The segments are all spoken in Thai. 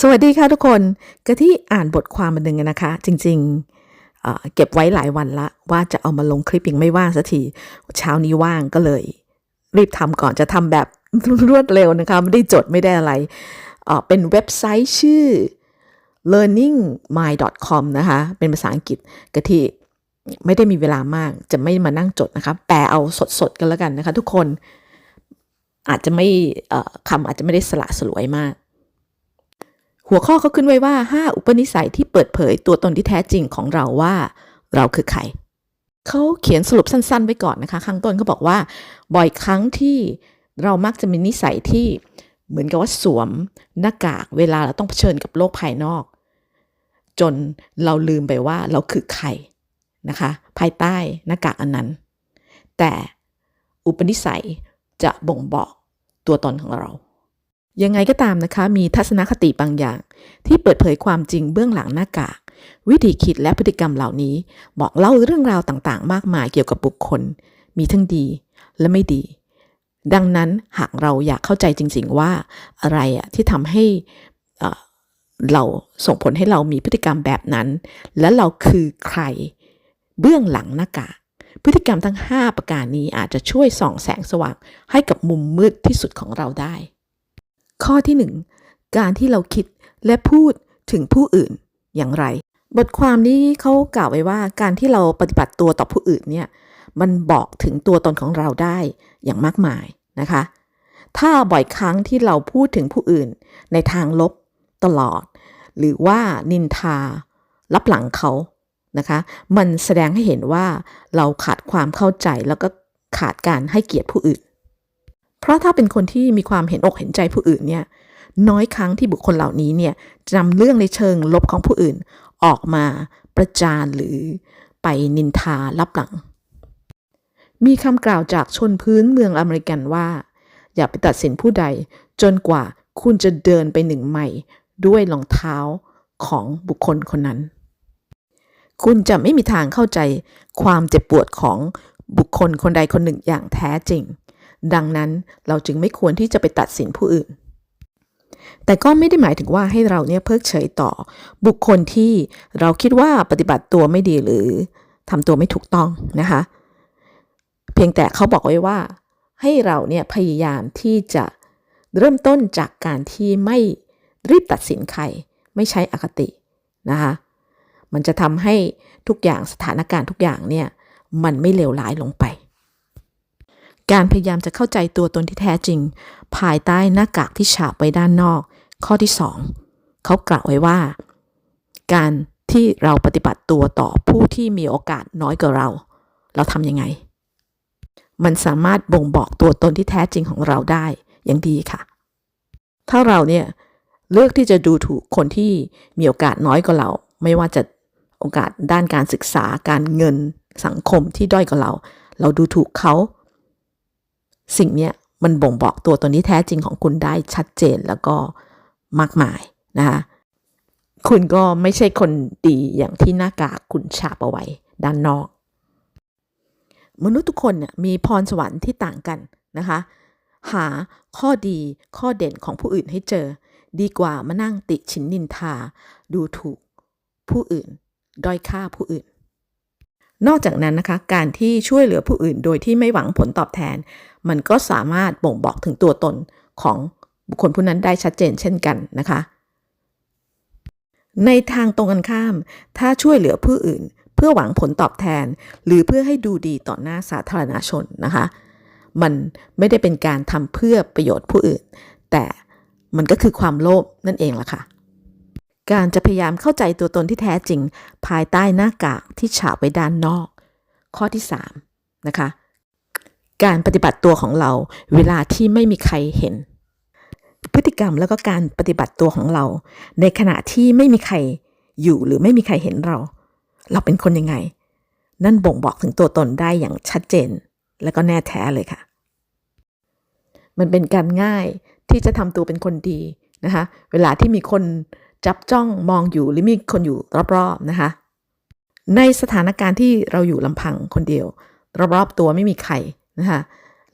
สวัสดีค่ะทุกคนกะที่อ่านบทความมาหนึ่งนะคะ จริงๆเเก็บไว้หลายวันละ ว่าจะเอามาลงคลิปยังไม่ว่างสักทีเช้านี้ว่างก็เลย รีบทำก่อนจะทำแบบรวดเร็วนะคะ ไม่ได้จดไม่ได้อะไรเเป็นเว็บไซต์ชื่อ learningmy.com นะคะ เป็นภาษาอังกฤษกะที่ไม่ได้มีเวลามากจะไม่มานั่งจดนะคะแปลเอาสดๆกันแล้วกันนะคะ ทุกคนอาจจะไม่คำอาจจะไม่ได้สละสลวยมาก หัวข้อเขาขึ้นไว้ว่า 5 อุปนิสัยที่เปิดเผยตัวตนที่แท้จริงของเราว่า เราคือใครเขาเขียนสรุปสั้น ๆ ไว้ก่อนนะคะ ข้างต้นเขาบอกว่า บ่อยครั้งที่เรามักจะมีนิสัยที่เหมือนกับว่าสวมหน้ากากเวลาเราต้องเผชิญกับโลกภายนอก จนเราลืมไปว่าเราคือใครนะคะ ภายใต้หน้ากากอันนั้น แต่อุปนิสัยจะบ่งบอกตัวตนของเรา ยังไงก็ตามนะคะ มีทัศนคติบางอย่าง ที่เปิดเผยความจริงเบื้องหลังหน้ากาก วิธีคิดและพฤติกรรมเหล่านี้ บอกเล่าเรื่องราวต่างๆ มากมายเกี่ยวกับบุคคล มีทั้งดีและไม่ดี ดังนั้นหากเราอยากเข้าใจจริง ๆ ว่าอะไรอะที่ทำให้เอ่อเราส่งผลให้เรามีพฤติกรรมแบบนั้น และเราคือใครเบื้องหลังหน้ากากพฤติกรรมทั้ง 5 ประการนี้อาจจะช่วยส่องแสงสว่างให้กับมุมมืดที่สุดของเราได้ ข้อที่ 1 การที่เราคิดและพูดถึงผู้อื่นอย่างไร บทความนี้เขากล่าวไว้ว่าการที่เราปฏิบัติตัวต่อผู้อื่นเนี่ยมันบอกถึงตัวตนของเราได้อย่างมากมายนะคะ ถ้าบ่อยครั้งที่เราพูดถึงผู้อื่นในทางลบตลอด หรือว่านินทารับหลังเขานะคะ มันแสดงให้เห็นว่าเราขาดความเข้าใจแล้วก็ขาดการให้เกียรติผู้อื่น เพราะถ้าเป็นคนที่มีความเห็นอกเห็นใจผู้อื่นเนี่ยน้อยครั้งที่บุคคลเหล่านี้เนี่ยจะนำเรื่องในเชิงลบของผู้อื่นออกมาประจานหรือไปนินทารับหลัง มีคำกล่าวจากชนพื้นเมืองอเมริกันว่า อย่าไปตัดสินผู้ใดจนกว่าคุณจะเดินไปหนึ่งไมล์ด้วยรองเท้าของบุคคลคนนั้น คุณจะไม่มีทางเข้าใจความเจ็บปวดของบุคคลคนใดคนหนึ่งอย่างแท้จริง ดังนั้นเราจึงไม่ควรที่จะไปตัดสินผู้อื่น แต่ก็ไม่ได้หมายถึงว่าให้เราเนี่ยเพิกเฉยต่อ บุคคลที่เราคิดว่าปฏิบัติตัวไม่ดีหรือทำตัวไม่ถูกต้องนะคะ เพียงแต่เขาบอกไว้ว่า ให้เราเนี่ยพยายามที่จะเริ่มต้นจากการที่ไม่รีบตัดสินใคร ไม่ใช้อคตินะคะมันจะทำให้ทุกอย่างสถานการณ์ทุกอย่างเนี่ย มันไม่เลวร้ายลงไป การพยายามจะเข้าใจตัวตนที่แท้จริง ภายใต้หน้ากากที่ฉาบไว้ด้านนอก ข้อที่สองเขากล่าวไว้ว่า การที่เราปฏิบัติตัวต่อผู้ที่มีโอกาสน้อยกว่าเรา เราทำยังไง มันสามารถบ่งบอกตัวตนที่แท้จริงของเราได้อย่างดีค่ะ ถ้าเราเนี่ยเลือกที่จะดูถูกคนที่มีโอกาสน้อยกว่าเรา ไม่ว่าจะโอกาสด้านการศึกษาการเงินสังคมที่ด้อยกว่าเรา เราดูถูกเขา สิ่งเนี้ยมันบ่งบอกตัวตนที่แท้จริงของคุณได้ชัดเจนแล้วก็มากมายนะคะคุณก็ไม่ใช่คนดีอย่างที่หน้ากากคุณฉาบเอาไว้ด้านนอก มนุษย์ทุกคนเนี่ยมีพรสวรรค์ที่ต่างกันนะคะ หาข้อดีข้อเด่นของผู้อื่นให้เจอ ดีกว่ามานั่งติชินนินทา ดูถูกผู้อื่น ด้อยค่าผู้อื่น นอกจากนั้นนะคะ การที่ช่วยเหลือผู้อื่นโดยที่ไม่หวังผลตอบแทน มันก็สามารถบ่งบอกถึงตัวตนของบุคคลผู้นั้นได้ชัดเจนเช่นกันนะคะ ในทางตรงกันข้าม ถ้าช่วยเหลือผู้อื่น เพื่อหวังผลตอบแทน หรือเพื่อให้ดูดีต่อหน้าสาธารณชนนะคะ มันไม่ได้เป็นการทำเพื่อประโยชน์ผู้อื่น แต่มันก็คือความโลภนั่นเองล่ะค่ะ การจะพยายามเข้าใจตัวตนที่แท้จริง ภายใต้หน้ากากที่ฉาบไว้ด้านนอก ข้อที่ 3 นะคะ การปฏิบัติตัวของเราเวลาที่ไม่มีใครเห็น พฤติกรรมแล้วก็การปฏิบัติตัวของเรา ในขณะที่ไม่มีใครอยู่หรือไม่มีใครเห็นเรา เราเป็นคนยังไง นั่นบ่งบอกถึงตัวตนได้อย่างชัดเจน และก็แน่แท้เลยค่ะ มันเป็นการง่ายที่จะทำตัวเป็นคนดี นะคะเวลาที่มีคนจับจ้องมองอยู่หรือมีคนอยู่รอบๆนะคะในสถานการณ์ที่เราอยู่ลำพังคนเดียว รอบๆตัวไม่มีใครนะคะ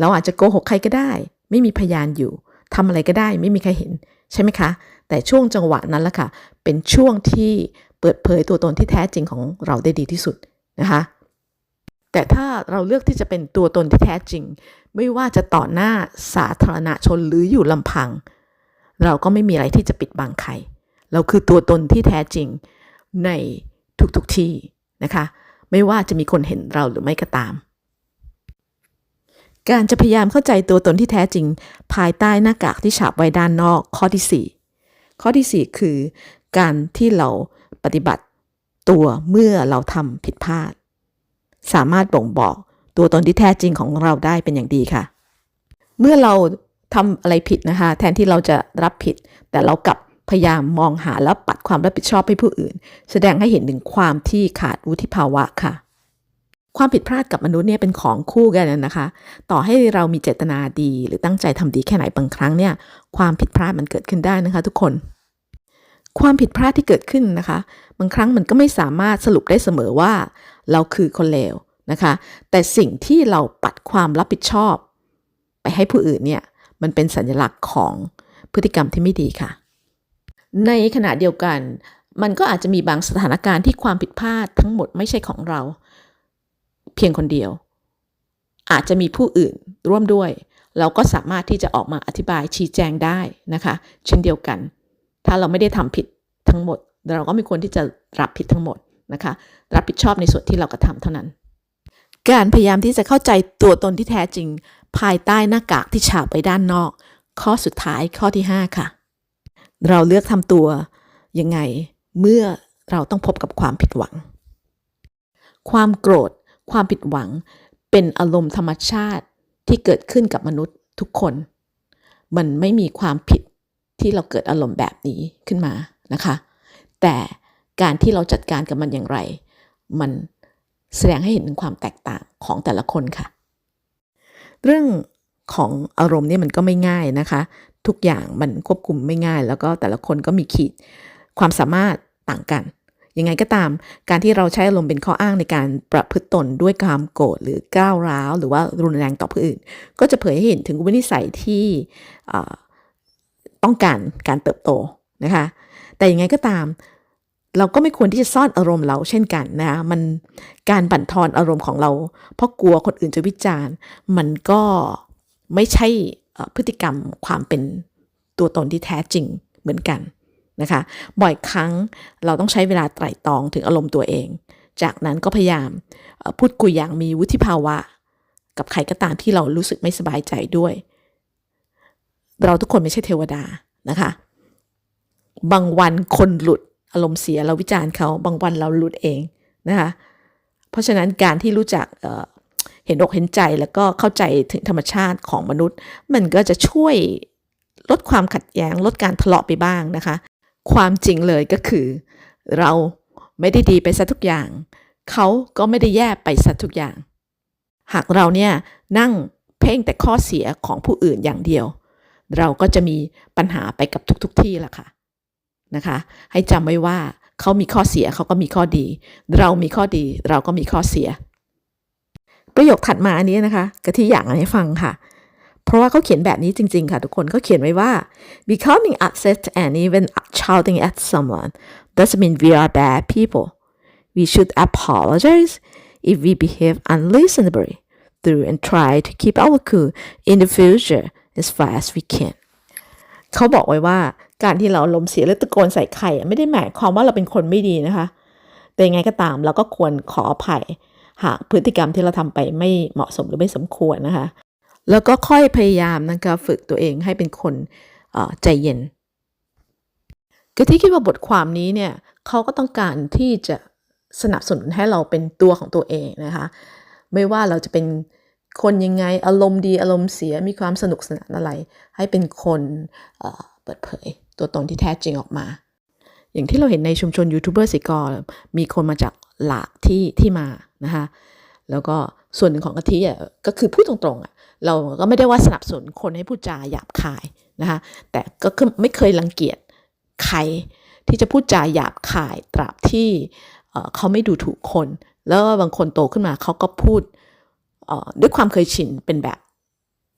เราอาจจะโกหกใครก็ได้ ไม่มีพยานอยู่ทำอะไรก็ได้ไม่มีใครเห็นใช่ไหมคะ แต่ช่วงจังหวะนั้นแหละค่ะ เป็นช่วงที่เปิดเผยตัวตนที่แท้จริงของเราได้ดีที่สุดนะคะแต่ถ้าเราเลือกที่จะเป็นตัวตนที่แท้จริง ไม่ว่าจะต่อหน้าสาธารณชนหรืออยู่ลำพัง เราก็ไม่มีอะไรที่จะปิดบังใคร เราคือตัวตนที่แท้จริงในทุกๆทที่นะคะ ไม่ว่าจะมีคนเห็นเราหรือไม่ก็ตาม การจะพยายามเข้าใจตัวตนที่แท้จริง ภายใต้หน้ากากที่ฉาบไว้ด้านนอกข้อที่ 4 ข้อที่ 4 คือ การที่เราปฏิบัติตัวเมื่อเราทำผิดพลาด สามารถบ่งบอกตัวตนที่แท้จริงของเราได้เป็นอย่างดีค่ะ เมื่อเรา ทำอะไรผิดนะคะ แทนที่เราจะรับผิด แต่เรากลับพยายามมองหาแล้วปัดความรับผิดชอบให้ผู้อื่น แสดงให้เห็นถึงความที่ขาดวุฒิภาวะค่ะ ความผิดพลาดกับมนุษย์เนี่ยเป็นของคู่กันนะคะ ต่อให้เรามีเจตนาดีหรือตั้งใจทำดีแค่ไหนบางครั้งเนี่ย ความผิดพลาดมันเกิดขึ้นได้นะคะทุกคน ความผิดพลาดที่เกิดขึ้นนะคะ บางครั้งมันก็ไม่สามารถสรุปได้เสมอว่า เราคือคนเลวนะคะ แต่สิ่งที่เราปัดความรับผิดชอบ ไปให้ผู้อื่นเนี่ย มันเป็นสัญลักษณ์ของพฤติกรรมที่ไม่ดีค่ะ ในขณะเดียวกัน มันก็อาจจะมีบางสถานการณ์ที่ความผิดพลาดทั้งหมดไม่ใช่ของเรา เพียงคนเดียว อาจจะมีผู้อื่นร่วมด้วย เราก็สามารถที่จะออกมาอธิบายชี้แจงได้นะคะเช่นเดียวกัน ถ้าเราไม่ได้ทำผิดทั้งหมด เราก็ไม่ควรที่จะรับผิดทั้งหมดนะคะ รับผิดชอบในส่วนที่เรากระทำเท่านั้น การพยายามที่จะเข้าใจตัวตนที่แท้จริง ภายใต้หน้ากากที่ฉาบไปด้านนอก ข้อสุดท้ายข้อที่ 5 ค่ะ เราเลือกทำตัวยังไงเมื่อเราต้องพบกับความผิดหวัง ความโกรธ ความผิดหวัง เป็นอารมณ์ธรรมชาติที่เกิดขึ้นกับมนุษย์ทุกคน มันไม่มีความผิดที่เราเกิดอารมณ์แบบนี้ขึ้นมานะคะ แต่การที่เราจัดการกับมันอย่างไร มัน แสดงให้เห็นถึงความแตกต่างของแต่ละคนค่ะ เรื่องของอารมณ์เนี่ยมันก็ไม่ง่ายนะคะ ทุกอย่างมันควบคุมไม่ง่าย แล้วก็แต่ละคนก็มีขีดความสามารถต่างกันยังไงก็ตาม การที่เราใช้อารมณ์เป็นข้ออ้างในการประพฤติตนด้วยความโกรธหรือก้าวร้าว หรือว่ารุนแรงต่อผู้อื่น ก็จะเผยให้เห็นถึงวินิสัยที่ต้องการการเติบโตนะคะ แต่ยังไงก็ตาม เราก็ไม่ควรที่จะซ่อนอารมณ์เราเช่นกันนะมันการบั่นทอนอารมณ์ของเรา เพราะกลัวคนอื่นจะวิจารณ์ มันก็ไม่ใช่พฤติกรรมความเป็นตัวตนที่แท้จริงเหมือนกันนะคะ บ่อยครั้งเราต้องใช้เวลาไตร่ตรองถึงอารมณ์ตัวเอง จากนั้นก็พยายามพูดคุยอย่างมีวุฒิภาวะ กับใครก็ตามที่เรารู้สึกไม่สบายใจด้วย เราทุกคนไม่ใช่เทวดานะคะ บางวันคนหลุด อารมณ์เสียเราวิจารณ์เขาบางวันเราหลุดเองนะคะเพราะฉะนั้นการที่รู้จักเเห็นอกเห็นใจแล้วก็เข้าใจถึงธรรมชาติของมนุษย์ มันก็จะช่วยลดความขัดแย้ง ลดการทะเลาะไปบ้างนะคะ ความจริงเลยก็คือ เราไม่ได้ดีไปซะทุกอย่าง เขาก็ไม่ได้แย่ไปซะทุกอย่าง หากเราเนี่ยนั่งเพ่งแต่ข้อเสียของผู้อื่นอย่างเดียว เราก็จะมีปัญหาไปกับทุกๆทที่ละค่ะ นะคะ ให้จำไว้ว่าเขามีข้อเสียเขาก็มีข้อดี เรามีข้อดีเราก็มีข้อเสีย ประโยคถัดมาอันนี้นะคะกะที่อยากให้ฟังค่ะ เพราะว่าเขาเขียนแบบนี้จริง ๆ ค่ะทุกคนเขาเขียนไว้ว่า becoming upset and even shouting at someone doesn't mean we are bad people we should apologize if we behave unreasonably through and try to keep our cool in the future as far as we can เขาบอกไว้ว่า การที่เราลมเสียหรือตะโกนใส่ใครไม่ได้หมายความว่าเราเป็นคนไม่ดีนะคะ แต่ยังไงก็ตามเราก็ควรขออภัย หากพฤติกรรมที่เราทำไปไม่เหมาะสมหรือไม่สมควรนะคะ แล้วก็ค่อยพยายามนะคะฝึกตัวเองให้เป็นคนใจเย็นก็ที่คิดว่าบทความนี้เนี่ยเขาก็ต้องการที่จะสนับสนุนให้เราเป็นตัวของตัวเองนะคะ ไม่ว่าเราจะเป็นคนยังไงอารมณ์ดีอารมณ์เสียมีความสนุกสนานอะไร ให้เป็นคนเปิดเผย ตัวตนที่แท้จริงออกมา อย่างที่เราเห็นในชุมชนยูทูบเบอร์สิกอมีคนมาจากหลากที่ที่มานะคะแล้วก็ส่วนหนึ่งของกะทิอะก็คือพูดตรงๆอะเราก็ไม่ได้ว่าสนับสนุนคนให้พูดจาหยาบคายนะคะแต่ก็ไม่เคยรังเกียจใครที่จะพูดจาหยาบคายตราบที่เขาไม่ดูถูกคน แล้วบางคนโตขึ้นมาเขาก็พูดด้วยความเคยชินเป็นแบบ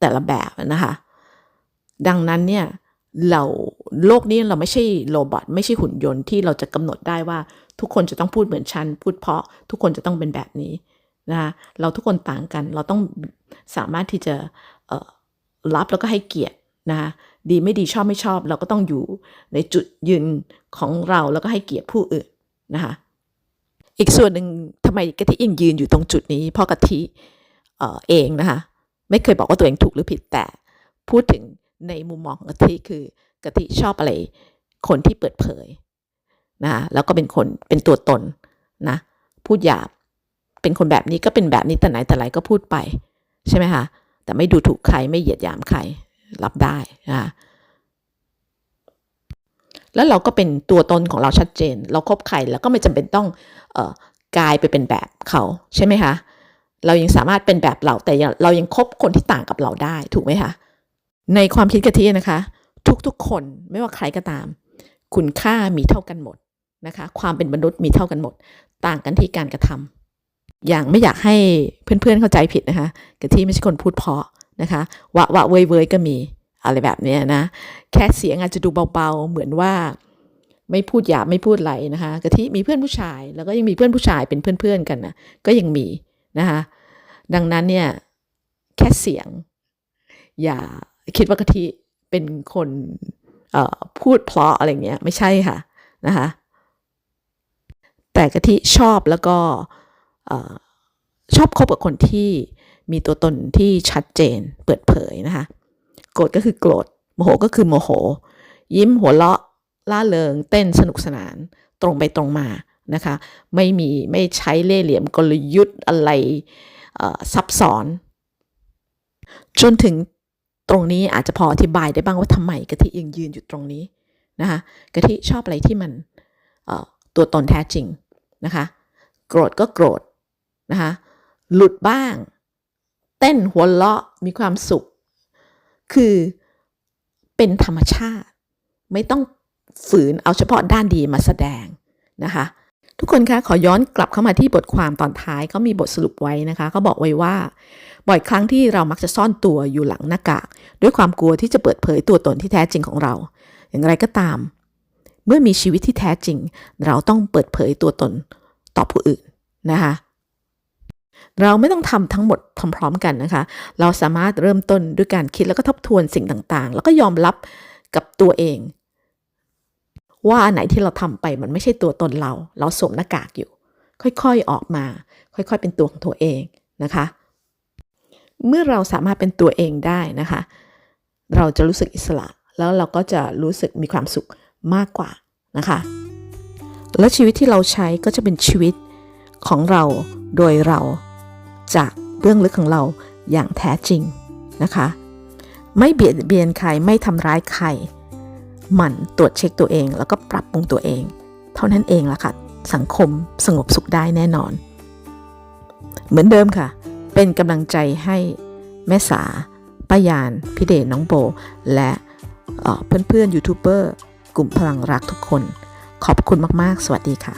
แต่ละแบบนะคะ ดังนั้นเนี่ย เราโลกนี้เราไม่ใช่โรบอทไม่ใช่หุ่นยนต์ที่เราจะกำหนดได้ว่าทุกคนจะต้องพูดเหมือนฉัน พูดเพราะทุกคนจะต้องเป็นแบบนี้นะคะเราทุกคนต่างกัน เราต้องสามารถที่จะรับแล้วก็ให้เกียรตินะคะดีไม่ดีชอบไม่ชอบ เราก็ต้องอยู่ในจุดยืนของเราแล้วก็ให้เกียรติผู้อื่นนะคะอีกส่วนหนึ่งทำไมกะทิยังยืนอยู่ตรงจุดนี้ เพราะกะทิเออเองนะคะไม่เคยบอกว่าตัวเองถูกหรือผิดแต่พูดถึง ในมุมมองของกะทิคือกะทิชอบอะไร คนที่เปิดเผยนะคะแล้วก็เป็นคนเป็นตัวตนนะพูดหยาบเป็นคนแบบนี้ก็เป็นแบบนี้แต่ไหนแต่ไรก็พูดไปใช่ไหมคะแต่ไม่ดูถูกใครไม่เหยียดหยามใครรับได้นะคะแล้วเราก็เป็นตัวตนของเราชัดเจน เราคบใครแล้วก็ไม่จำเป็นต้องออกลายไปเป็นแบบเขาใช่ไหมคะเรายังสามารถเป็นแบบเราแต่เรายังคบคนที่ต่างกับเราได้ถูกไหมคะ ในความคิดกะทินะคะ ทุกๆคนไม่ว่าใครก็ตาม คุณค่ามีเท่ากันหมดนะคะ ความเป็นมนุษย์มีเท่ากันหมด ต่างกันที่การกระทำอย่างไม่อยากให้เพื่อนๆเข้าใจผิดนะคะกะทิไม่ใช่คนพูดเพาะนะคะวะวะเว้ยเวยก็มีอะไรแบบนี้นะ แค่เสียงอาจจะดูเบาๆ เหมือนว่าไม่พูดหยาบไม่พูดอะไรนะคะกะทิมีเพื่อนผู้ชาย แล้วก็ยังมีเพื่อนผู้ชายเป็นเพื่อนๆกันนะก็ยังมีนะคะ ดังนั้นเนี่ยแค่เสียงอย่า คิดว่ากะทิเป็นคนพูดเพราะอะไรเงี้ยไม่ใช่ค่ะนะคะแต่กะทิชอบแล้วก็เอ่อชอบคบกับคนที่มีตัวตนที่ชัดเจนเปิดเผยนะคะโกรธก็คือโกรธโมโหก็คือโมโห ยิ้มหัวเราะล่าเริงเต้นสนุกสนานตรงไปตรงมานะคะไม่มีไม่ใช้เล่ห์เหลี่ยมกลยุทธ์อะไรซับซ้อน จนถึง ตรงนี้อาจจะพออธิบายได้บ้างว่าทำไมกะทิยังยืนอยู่ตรงนี้นะคะกะทิชอบอะไรที่มันตัวตนแท้จริงนะคะ โกรธก็โกรธนะคะหลุดบ้าง เต้นหัวเราะมีความสุข คือเป็นธรรมชาติ ไม่ต้องฝืนเอาเฉพาะด้านดีมาแสดงนะคะ ทุกคนคะขอย้อนกลับเข้ามาที่บทความตอนท้ายเขามีบทสรุปไว้นะคะเขาบอกไว้ว่า บ่อยครั้งที่เรามักจะซ่อนตัวอยู่หลังหน้ากาก ด้วยความกลัวที่จะเปิดเผยตัวตนที่แท้จริงของเรา อย่างไรก็ตาม เมื่อมีชีวิตที่แท้จริง เราต้องเปิดเผยตัวตนต่อผู้อื่นนะคะเราไม่ต้องทำทั้งหมดพร้อมๆกันนะคะ เราสามารถเริ่มต้นด้วยการคิดแล้วก็ทบทวนสิ่งต่างๆ แล้วก็ยอมรับกับตัวเอง ว่าอันไหนที่เราทำไปมันไม่ใช่ตัวตนเรา เราสวมหน้ากากอยู่ ค่อยๆออกมา ค่อยๆเป็นตัวของตัวเองนะคะ เมื่อเราสามารถเป็นตัวเองได้นะคะ เราจะรู้สึกอิสระ แล้วเราก็จะรู้สึกมีความสุขมากกว่านะคะ และชีวิตที่เราใช้ก็จะเป็นชีวิตของเราโดยเราจากเบื้องลึกของเราอย่างแท้จริงนะคะ ไม่เบียดเบียนใครไม่ทำร้ายใครหมั่นตรวจเช็คตัวเอง แล้วก็ปรับปรุงตัวเอง เท่านั้นเองละค่ะ สังคมสงบสุขได้แน่นอน เหมือนเดิมค่ะ เป็นกำลังใจให้แม่สาป้ายาน พี่เดชน้องโบ และเอ่อเพื่อนๆยูทูบเบอร์กลุ่มพลังรักทุกคน ขอบคุณมาก ๆ สวัสดีค่ะ